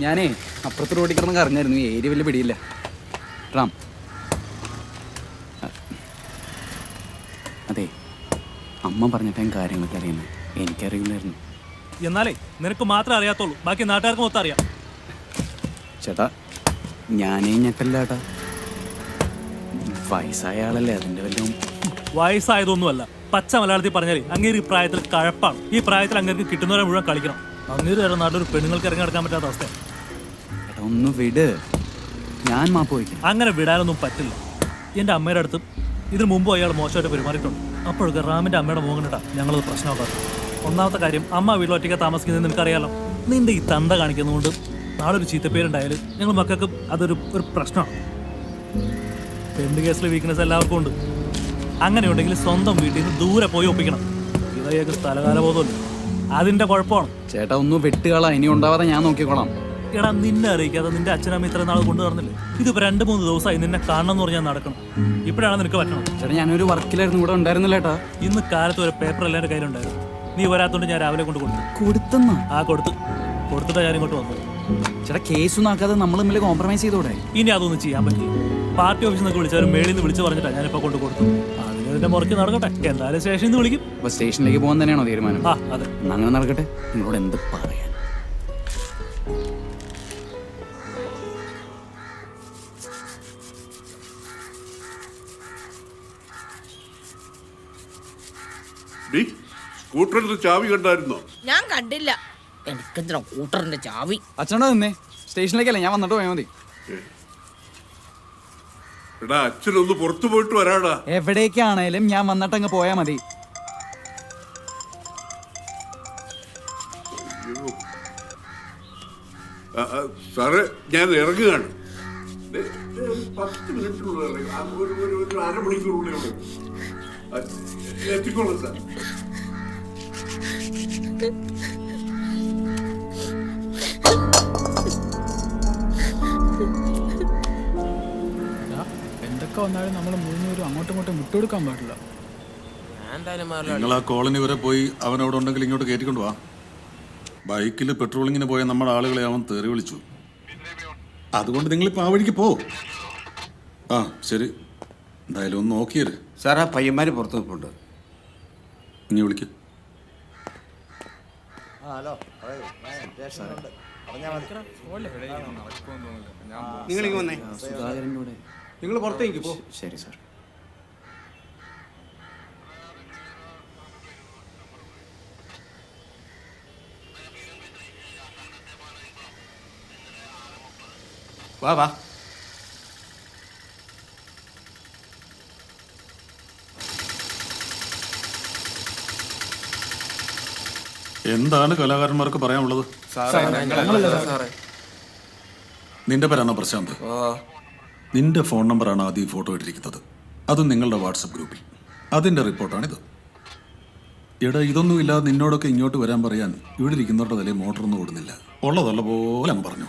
ഞാനേ അപ്പുറത്ത് റോഡിൽ കിടന്ന് കറങ്ങായിരുന്നു ഈ ഏരിയ വലിയ പിടിയില്ല. റാം. അതെ അമ്മ പറഞ്ഞിട്ട് ഞാൻ കാര്യങ്ങളൊക്കെ അറിയുന്നത്. എനിക്കറിയില്ലായിരുന്നു. എന്നാലേ നിനക്ക് മാത്രമേ അറിയാത്തുള്ളൂ. ബാക്കി നാട്ടുകാർക്ക് മൊത്തം അറിയാം. ചേട്ടാ ഞാനേ ഞെട്ടല്ല ചേട്ടാ. വയസ്സായ ആളല്ലേ അതിന്റെ വല്ലതും. വയസ്സായതൊന്നുമല്ല. പച്ച മലയാളത്തിൽ പറഞ്ഞാലേ അങ്ങേര് ഈ പ്രായത്തിൽ കഴപ്പാണ്. ഈ പ്രായത്തിൽ അങ്ങേർക്ക് കിട്ടുന്നവരെ മുഴുവൻ കളിക്കണം. അങ്ങേര് വരെ നാട്ടിലൊരു പെണ്ണുങ്ങൾക്ക് ഇറങ്ങി നടക്കാൻ പറ്റാത്ത അവസ്ഥ ഒന്ന് വിട്. ഞാൻ മാപ്പ് വയ്ക്കാം അങ്ങനെ വിടാനൊന്നും പറ്റില്ല. എന്റെ അമ്മയുടെ അടുത്ത് ഇതിനു മുമ്പ് അയാൾ മോശമായിട്ട് പെരുമാറിയിട്ടുണ്ട്. അപ്പോഴൊക്കെ റാമിന്റെ അമ്മയുടെ മുഖം കേട്ടാ ഞങ്ങളത് പ്രശ്നമാക്കാറ്. ഒന്നാമത്തെ കാര്യം അമ്മ വീട്ടിൽ ഒറ്റയ്ക്ക് താമസിക്കുന്നത് നിനക്കറിയാലോ. നിന്റെ ഈ തന്ത കാണിക്കുന്നതുകൊണ്ട് നാളെ ഒരു ചീത്തപ്പേരുണ്ടായാലും ഞങ്ങൾ മക്കൾക്ക് അതൊരു ഒരു പ്രശ്നമാണ് പെണ്ണ് കേസിലെ വീക്ക്നെസ് എല്ലാവർക്കും ഉണ്ട്. അങ്ങനെയുണ്ടെങ്കിൽ സ്വന്തം വീട്ടിൽ നിന്ന് ദൂരെ പോയി ഒപ്പിക്കണം. ഇവയൊക്കെ സ്ഥലകാല ബോധമില്ല അതിന്റെ കുഴപ്പമാണ്. ചേട്ടാ ഒന്നും വെട്ടുകളാ ഇനി ഉണ്ടാവാതെ ഞാൻ നോക്കിക്കോളാം. എടാ നിന്നെ അറിയിക്കാതെ നിന്റെ അച്ഛനമ്മ ഇത്ര നാൾ കൊണ്ടു നടന്നില്ലേ? ഇതിപ്പോ രണ്ട് മൂന്ന് ദിവസമായി നിന്നെ കാണണം എന്ന് പറഞ്ഞാൽ നടക്കണം. ഇപ്പോഴാണ് നിനക്ക് പറ്റണം. ചേട്ടാ ഞാനൊരു വർക്കിലായിരുന്നു ഇവിടെ ഉണ്ടായിരുന്നില്ല ചേട്ടാ. ഇന്ന് കാലത്ത് ഒരു പേപ്പർ എല്ലാം എന്റെ കയ്യിലുണ്ടായിരുന്നു. നീ വരാത്തോണ്ട് ഞാൻ രാവിലെ കൊണ്ട് കൊടുത്തു കൊടുത്തെന്നാ? ആ കൊടുത്തു. കൊടുത്തിട്ടാ ഞാൻ ഇങ്ങോട്ട് വന്നത്. ചേട്ടാ കേസൊന്നും ആക്കാതെ നമ്മൾ തമ്മിൽ കോംപ്രമൈസ് ചെയ്തോടെ? ഇനി അതൊന്നും ചെയ്യാൻ പറ്റില്ല. പാർട്ടി ഓഫീസിൽ നിന്നൊക്കെ വിളിച്ചവരും മേളിൽ നിന്ന് വിളിച്ച് പറഞ്ഞിട്ടാ ഞാനിപ്പോ കൊണ്ട് കൊടുത്തു അതിന്റെ മുറയ്ക്ക് നടക്കട്ടെ. എന്തായാലും സ്റ്റേഷനിൽ നിന്ന് വിളിക്കും. അപ്പൊ സ്റ്റേഷനിലേക്ക് പോകാൻ തന്നെയാണോ തീരുമാനം? ആ അതെ. അങ്ങനെ നടക്കട്ടെ. നിങ്ങളോട് എന്ത് പറയാൻ? ഡി സ്കൂട്ടറിന്റെ ചാവി കണ്ടായിരുന്നോ? ഞാൻ കണ്ടില്ല. എനിക്കെന്തിനാ കൂട്ടറിന്റെ ചാവി? അച്ഛനോട് നിന്നേ. സ്റ്റേഷനിലേക്കല്ലേ ഞാൻ വന്നിട്ട് പോയാൽ മതി. എടാ അച്ഛനൊന്ന് പുറത്തു പോയിട്ട് വരാടാ. എവിടേക്കാണേലും ഞാൻ വന്നിട്ട് അങ്ങ് പോയാൽ മതി. സാറേ ഞാൻ ഇറങ്ങുകയാണ്. പത്ത് മിനിറ്റിനുള്ളിൽ ഒരു അരമണിക്കൂറുള്ളിൽ ആ, സാർ. എന്തൊക്കെ വന്നാലും നമ്മൾ മൂന്നുപേരും അങ്ങോട്ടും ഇങ്ങോട്ടും വിട്ടുകൊടുക്കാൻ പാടില്ല. നിങ്ങൾ ആ കോളനി വരെ പോയി അവൻ അവിടെ ഉണ്ടെങ്കിൽ ഇങ്ങോട്ട് കയറ്റിക്കൊണ്ട് വാ. ബൈക്കിൽ പെട്രോളിങ്ങിന് പോയ നമ്മുടെ ആളുകളെ അവൻ തെറി വിളിച്ചു. അതുകൊണ്ട് നിങ്ങളിപ്പോൾ ആ വഴിക്ക് പോ. ആ ശരി. എന്തായാലും ഒന്ന് നോക്കിയത് സാർ ആ പയ്യന്മാർ പുറത്ത് നിൽപ്പുണ്ട് ഇനി വിളിക്ക്. നിങ്ങളിങ്ങ് വന്നേ. സുധാകരന്റെ കൂടെ നിങ്ങൾ പുറത്തേക്ക് പോ. ശരി സാർ. വാ വാ. എന്താണ് കലാകാരന്മാർക്ക് പറയാനുള്ളത്? നിന്റെ പേരാണോ പ്രശാന്ത്? നിന്റെ ഫോൺ നമ്പറാണ് ആദ്യം ഫോട്ടോ ഇട്ടിരിക്കുന്നത്. അതും നിങ്ങളുടെ വാട്സപ്പ് ഗ്രൂപ്പിൽ. അതിന്റെ റിപ്പോർട്ടാണിത്. എടാ ഇതൊന്നും ഇല്ലാതെ നിന്നോടൊക്കെ ഇങ്ങോട്ട് വരാൻ പറയാൻ ഇവിടെ ഇരിക്കുന്നവരുടെ തലയിൽ മോട്ടറൊന്നും ഓടുന്നില്ല. ഉള്ളതുള്ള പോലെ അങ്ങ് പറഞ്ഞു.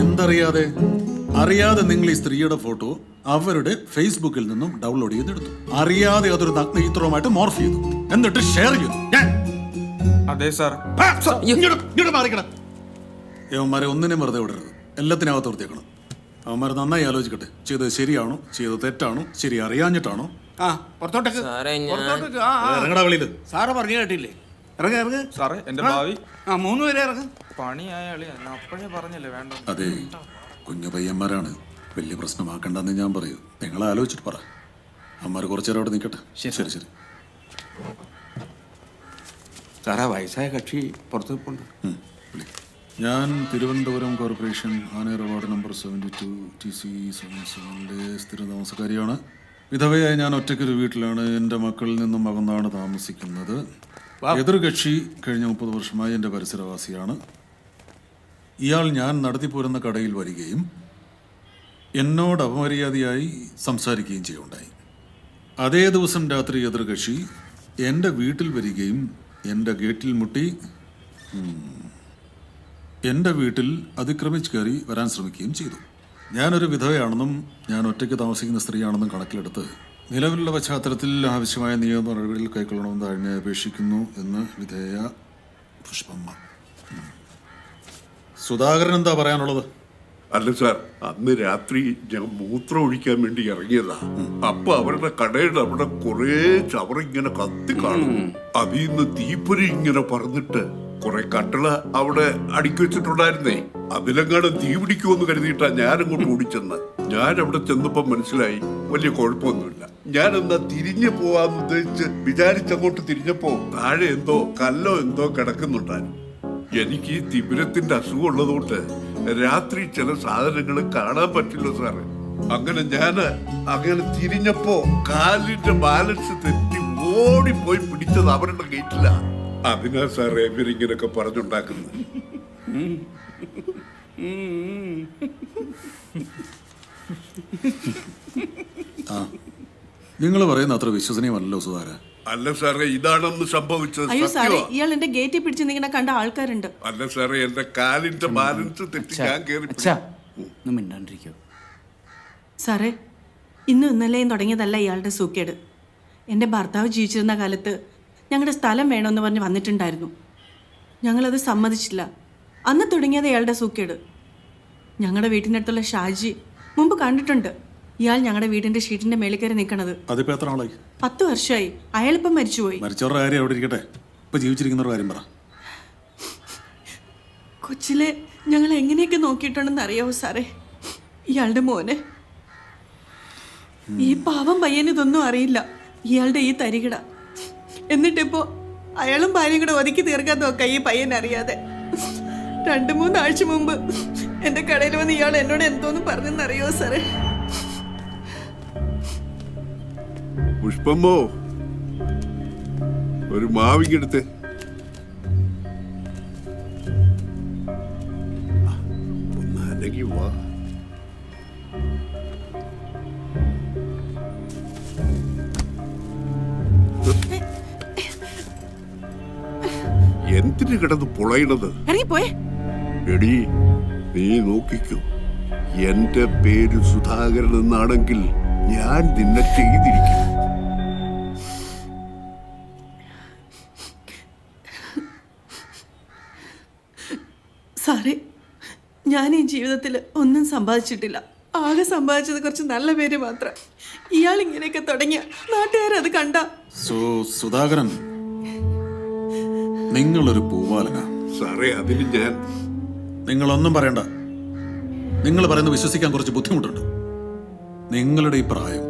എന്തറിയാതെ അറിയാതെ നിങ്ങൾ ഈ സ്ത്രീയുടെ ഫോട്ടോ അവരുടെ ഫേസ്ബുക്കിൽ നിന്നും ഡൗൺലോഡ് ചെയ്തെടുത്തു. അറിയാതെ അതൊരു നഗ്നചിത്രവുമായിട്ട് മോർഫ് ചെയ്തു. എന്നിട്ട് ഷെയർ ചെയ്തു. ഞാൻ അതെ സാർ യവന്മാരെ ഒന്നിനും വെറുതെ വിടരുത്. എല്ലാത്തിനും അകത്ത് വൃത്തിയാക്കണം അവന്മാരെ നന്നായി ആലോചിക്കട്ടെ. ചെയ്തത് ശരിയാണോ? ചെയ്തത് തെറ്റാണോ? ശരി അറിയാഞ്ഞിട്ടാണോ? ആ പുറത്തോട്ടേക്ക്. പുറത്തോട്ടേക്ക്. ആ ആ. ഇറങ്ങടാ വെളിയിൽ സാറ് പറഞ്ഞു കേട്ടില്ലേ? ഇറങ്ങ ഇറങ്ങ. സാറേ എന്റെ ഭാവി. ആ മൂന്ന് പേരെ ഇറങ്ങ. പണിയായ അളിയാ ഞാൻ അപ്പോഴേ പറഞ്ഞല്ലേ വേണ്ട അതെ. കുഞ്ഞു പയ്യന്മാരാണ്. വലിയ പ്രശ്നമാക്കണ്ടെന്ന് ഞാൻ പറയൂ. നിങ്ങൾ ആലോചിച്ചിട്ട് പറ. അമ്മമാർ കുറച്ചു നേരം അവിടെ നിൽക്കട്ടെ. ശരി. ശരി ശരി. സാറാ വയസ്സായ കക്ഷി പുറത്ത് നിൽപ്പുണ്ട്. ഞാൻ Thiruvananthapuram corporation Aner ward number seventy two T C seven സെവനിലെ സ്ഥിര താമസക്കാരിയാണ്. വിധവയായി ഞാൻ ഒറ്റയ്ക്കൊരു വീട്ടിലാണ്. എന്റെ മക്കളിൽ നിന്നും അകന്നാണ് താമസിക്കുന്നത്. എതിർകക്ഷി കഴിഞ്ഞ മുപ്പത് വർഷമായി എന്റെ പരിസരവാസിയാണ്. ഇയാൾ ഞാൻ നടത്തിപ്പോരുന്ന കടയിൽ വരികയും എന്നോട് അപമര്യാദയായി സംസാരിക്കുകയും ചെയ്യുണ്ടായി അതേ ദിവസം രാത്രി എതിർകക്ഷി എന്റെ വീട്ടിൽ വരികയും എന്റെ ഗേറ്റിൽ മുട്ടി എന്റെ വീട്ടിൽ അതിക്രമിച്ച് കയറി വരാൻ ശ്രമിക്കുകയും ചെയ്തു ഞാനൊരു വിധവയാണെന്നും ഞാൻ ഒറ്റയ്ക്ക് താമസിക്കുന്ന സ്ത്രീയാണെന്നും കണക്കിലെടുത്ത് നിലവിലുള്ള പശ്ചാത്തലത്തിൽ ആവശ്യമായ നിയമ നടപടികൾ കൈക്കൊള്ളണമെന്ന് അതിനെ അപേക്ഷിക്കുന്നു എന്ന് വിധേയ പുഷ്പമ്മ. സുധാകരൻ എന്താ പറയാനുള്ളത്? അല്ല സാർ അന്ന് രാത്രി ഞാൻ മൂത്രം ഒഴിക്കാൻ വേണ്ടി ഇറങ്ങിയതാ. അപ്പൊ അവരുടെ കടയുടെ അവിടെ കുറെ ചവറിങ്ങനെ കത്തി കാണും. അതിൽ നിന്ന് തീപ്പൊരി ഇങ്ങനെ പറന്നിട്ട് കുറെ കട്ടള അവിടെ അടുക്കി വെച്ചിട്ടുണ്ടായിരുന്നേ. അതിലെങ്ങാണ്ട് തീ പിടിക്കുമെന്ന് കരുതിയിട്ടാ ഞാൻ അങ്ങോട്ട് ഓടിച്ചെന്ന്. ഞാൻ അവിടെ ചെന്നപ്പോ മനസ്സിലായി വലിയ കുഴപ്പമൊന്നുമില്ല. ഞാൻ എന്നാ തിരിഞ്ഞു പോവാന്ന് ഉദ്ദേശിച്ച് വിചാരിച്ചങ്ങോട്ട് തിരിഞ്ഞപ്പോ താഴെ എന്തോ കല്ലോ എന്തോ കിടക്കുന്നുണ്ടായിരുന്നു. എനിക്ക് തിമിരത്തിന്റെ അസുഖം ഉള്ളതുകൊണ്ട് രാത്രി ചില സാധനങ്ങൾ കാണാൻ പറ്റില്ല സാറ്. അങ്ങനെ ഞാൻ അങ്ങനെ തിരിഞ്ഞപ്പോ കാലിന്റെ ബാലൻസ് തെറ്റി ഓടിപ്പോയി പിടിച്ചത് അവരുടെ ഗേറ്റില. അതിനാ സാറേ ഇവരിങ്ങനൊക്കെ പറഞ്ഞുണ്ടാക്കുന്നത്. നിങ്ങൾ പറയുന്ന അത്ര വിശ്വസനീയമല്ലോ സുധാകരൻ. അല്ല സാറേ ഇതാണെന്ന് സംഭവിച്ചത്. അയ്യോ സാറേ സത്യമാ. ഇയാൾ എന്റെ ഗേറ്റിൽ പിടിച്ച് നിങ്ങനെ കണ്ട ആൾക്കാരുണ്ട്. അല്ല സാറേ എന്റെ കാലിന്റെ ബാലൻസ് തെറ്റി ഞാൻ കേറി മിണ്ടാണ്ടിരിക്കോ. സാറേ ഇന്നും ഇന്നലെയും തുടങ്ങിയതല്ല ഇയാളുടെ സൂക്കേട്. എന്റെ ഭർത്താവ് ജീവിച്ചിരുന്ന കാലത്ത് ഞങ്ങളുടെ സ്ഥലം വേണമെന്ന് പറഞ്ഞ് വന്നിട്ടുണ്ടായിരുന്നു. ഞങ്ങളത് സമ്മതിച്ചില്ല. അന്ന് തുടങ്ങിയത് ഇയാളുടെ സൂക്കേട്. ഞങ്ങളുടെ വീട്ടിനടുത്തുള്ള ഷാജി മുമ്പ് കണ്ടിട്ടുണ്ട്. ഇയാൾ ഞങ്ങളുടെ വീടിന്റെ ഷീറ്റിന്റെ മേളിൽ കയറി നിൽക്കണത്. അതിപ്പോ എത്ര ആളായി പത്ത് വർഷമായി അയാളിപ്പം മരിച്ചുപോയി. മരിച്ചവരുടെ കാര്യം അവിടെ ഇരിക്കട്ടെ. ഇപ്പൊ ജീവിച്ചിരിക്കുന്നവരുടെ കാര്യം പറ. കൊച്ചിലെ ഞങ്ങൾ എങ്ങനെയൊക്കെ നോക്കിയിട്ടുണ്ടെന്ന് അറിയാവോ സാറേ? ഇയാളുടെ മോനെ. ഈ പാവം പയ്യന് ഇതൊന്നും അറിയില്ല. ഇയാളുടെ ഈ തരികിട. എന്നിട്ടിപ്പോ അയാളും ഭാര്യയും കൂടെ ഒതുക്കി തീർക്കാൻ നോക്ക ഈ പയ്യൻ അറിയാതെ. രണ്ടു മൂന്നാഴ്ച മുമ്പ് എന്റെ കടയിൽ വന്ന് ഇയാൾ എന്നോട് എന്തോന്ന് പറഞ്ഞെന്നറിയോ സാറേ? പുഷ്പമ്മോ ഒരു മാവിങ്ങെടുത്ത് ഒന്ന് അനങ്ങി വാ. എന്തിനു കിടന്ന് പുളയണത്? പോയെ എടി നീ നോക്കിക്കോ. എന്റെ പേര് സുധാകരൻ എന്നാണെങ്കിൽ ഞാൻ നിന്നെ ചെയ്തിരിക്കും. സാറേ ഞാൻ ഈ ജീവിതത്തിൽ ഒന്നും സമ്പാദിച്ചിട്ടില്ല. ആകെ സമ്പാദിച്ചത് കുറച്ച് നല്ല പേര് മാത്രം. ഇയാൾ ഇങ്ങനെയൊക്കെ തുടങ്ങിയ നാട്ടുകാരത് കണ്ട. സോ സുധാകരൻ നിങ്ങളൊരു പൂവാലന. സാറേ അതിന് ഞാൻ നിങ്ങളൊന്നും പറയണ്ട. നിങ്ങൾ പറയുന്നത് വിശ്വസിക്കാൻ കുറച്ച് ബുദ്ധിമുട്ടുണ്ട്. നിങ്ങളുടെ ഈ പ്രായം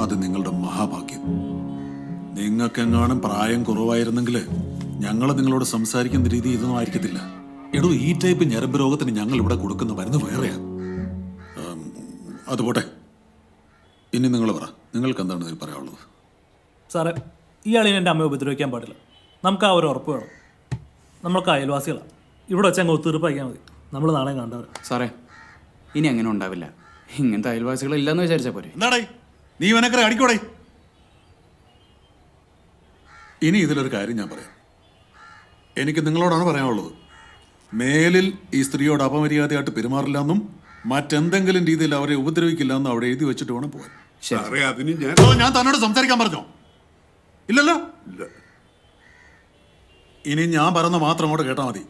അത് നിങ്ങളുടെ മഹാഭാഗ്യം. നിങ്ങൾക്കെങ്ങാനും പ്രായം കുറവായിരുന്നെങ്കിൽ ഞങ്ങൾ നിങ്ങളോട് സംസാരിക്കുന്ന രീതി ഇതൊന്നും ആയിരിക്കത്തില്ല. എടോ ഈ ടൈപ്പ് ഞരമ്പ് രോഗത്തിന് ഞങ്ങൾ ഇവിടെ കൊടുക്കുന്ന മരുന്ന് വേറെയാ. അതുപോട്ടെ അത് പോട്ടെ. ഇനി നിങ്ങൾ പറ നിങ്ങൾക്ക് എന്താണ് ഇതിൽ പറയാനുള്ളത്? സാറേ ഇയാളിനെ എന്റെ അമ്മയെ ഉപദ്രവിക്കാൻ പാടില്ല. നമുക്ക് ആ ഒരു ഉറപ്പ് വേണം. നമ്മൾക്ക് അയൽവാസികളാണ് ഇവിടെ വെച്ച് അങ്ങ് ഒത്തീർപ്പാക്കിയാൽ മതി. നമ്മൾ നാളെ കണ്ടവർ സാറേ ഇനി അങ്ങനെ ഉണ്ടാവില്ല. ഇങ്ങനത്തെ അയൽവാസികൾ ഇല്ലെന്ന് വിചാരിച്ചാൽ പോരെ. എന്താടേ നീ ഇവനക്കറെ അടിക്കോടേ? ഇനി ഇതിലൊരു കാര്യം ഞാൻ പറയാം. എനിക്ക് നിങ്ങളോടാണ് പറയാനുള്ളത്. മേലിൽ ഈ സ്ത്രീയോട് അപമര്യാദയായിട്ട് പെരുമാറില്ല എന്നും മറ്റെന്തെങ്കിലും രീതിയിൽ അവരെ ഉപദ്രവിക്കില്ല എന്നും അവിടെ എഴുതി വെച്ചിട്ട് വേണം പോകാൻ സാറേ അതിന് ഞാൻ ഓ, ഞാൻ തന്നോട് സംസാരിക്കാൻ പറഞ്ഞോ? ഇല്ലല്ലോ? ഇല്ല. ഇനി ഞാൻ പറയുന്ന മാത്രം അങ്ങോട്ട് കേട്ടാൽ മതി.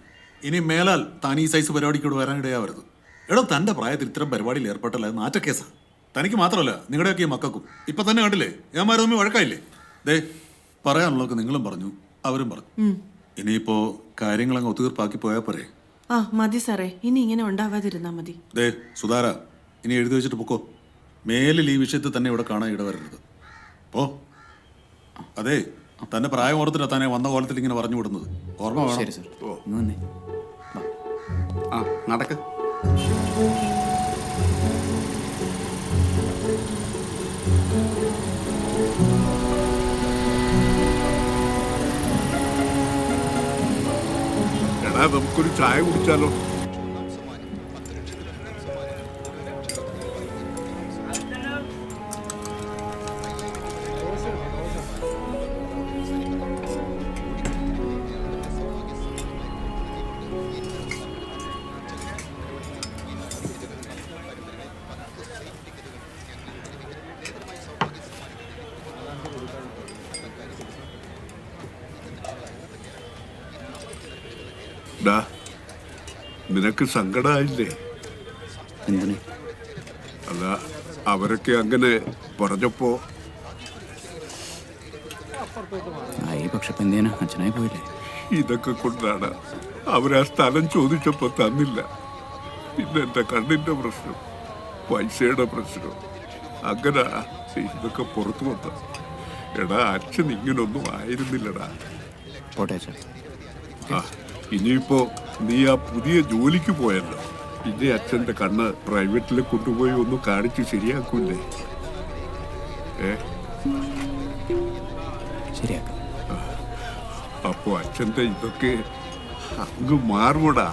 ഇനി മേലാൽ താൻ ഈ സൈസ് പരിപാടിക്കൂടെ വരാനിടയാവരുത് എടോ തന്റെ പ്രായത്തിൽ ഇത്തരം പരിപാടിയിൽ ഏർപ്പെട്ടല്ല അത് നാറ്റക്കേസാ. തനിക്ക് മാത്രമല്ല നിങ്ങളുടെയൊക്കെ ഈ മക്കൾക്കും. ഇപ്പൊ തന്നെ കണ്ടില്ലേ? ഞാൻ തമ്മിൽ വഴക്കായില്ലേ? ദേ പറയാനുള്ളതൊക്കെ നിങ്ങളും പറഞ്ഞു അവരും പറഞ്ഞു. ഇനിയിപ്പോ കാര്യങ്ങൾ അങ്ങ് ഒത്തുതീർപ്പാക്കി പോയാ പോരെ. ആ മതി സാറേ. ഇനി ഇങ്ങനെ ഉണ്ടാവാതിരുന്നാ മതി. ദേ സുധാര ഇനി എഴുതി വെച്ചിട്ട് പൊക്കോ. മേലിൽ ഈ വിഷയത്തിൽ തന്നെ ഇവിടെ കാണാൻ ഇടവരരുത്. പോ. അതെ തന്നെ പ്രായം ഓർത്തിട്ട് തന്നെ വന്ന കോലത്തിൽ ഇങ്ങനെ പറഞ്ഞു വിടുന്നത്. ഓർമ്മ വേണം. ശരി സർ ഇങ്ങ് വന്നേ വാ. ആ നടക്ക്. നമുക്കൊരു ചായ കുടിച്ചാലോ? ഡാ നിനക്ക് സങ്കടമായില്ലേ എന്തിന്? അല്ല അവരൊക്കെ അങ്ങനെ പറഞ്ഞപ്പോ ആയി പക്ഷെ ഇപ്പം എന്തിനാ? അച്ഛനായി പോയില്ലേ? ഇതൊക്കെ കൊണ്ടാണ് അവരാ സ്ഥലം ചോദിച്ചപ്പോ തന്നില്ല. പിന്നെ എന്റെ കണ്ണിന്റെ പ്രശ്നം പൈസയുടെ പ്രശ്നം? അങ്ങനെ ഇതൊക്കെ പുറത്തു വന്ന. എടാ അച്ഛൻ ഇങ്ങനൊന്നും ആയിരുന്നില്ലടാ. പോട്ടെ ആ. ഇനിയിപ്പോ നീ ആ പുതിയ ജോലിക്ക് പോയല്ലോ. ഇനി അച്ഛന്റെ കണ്ണ് പ്രൈവറ്റിൽ കൊണ്ടുപോയി ഒന്ന് കാണിച്ച് ശരിയാക്കൂലേ ഏ? ശരിയാക്കാം. അപ്പോ അച്ഛന്റെ ഇതൊക്കെ അങ്ങ് മാറുമടാ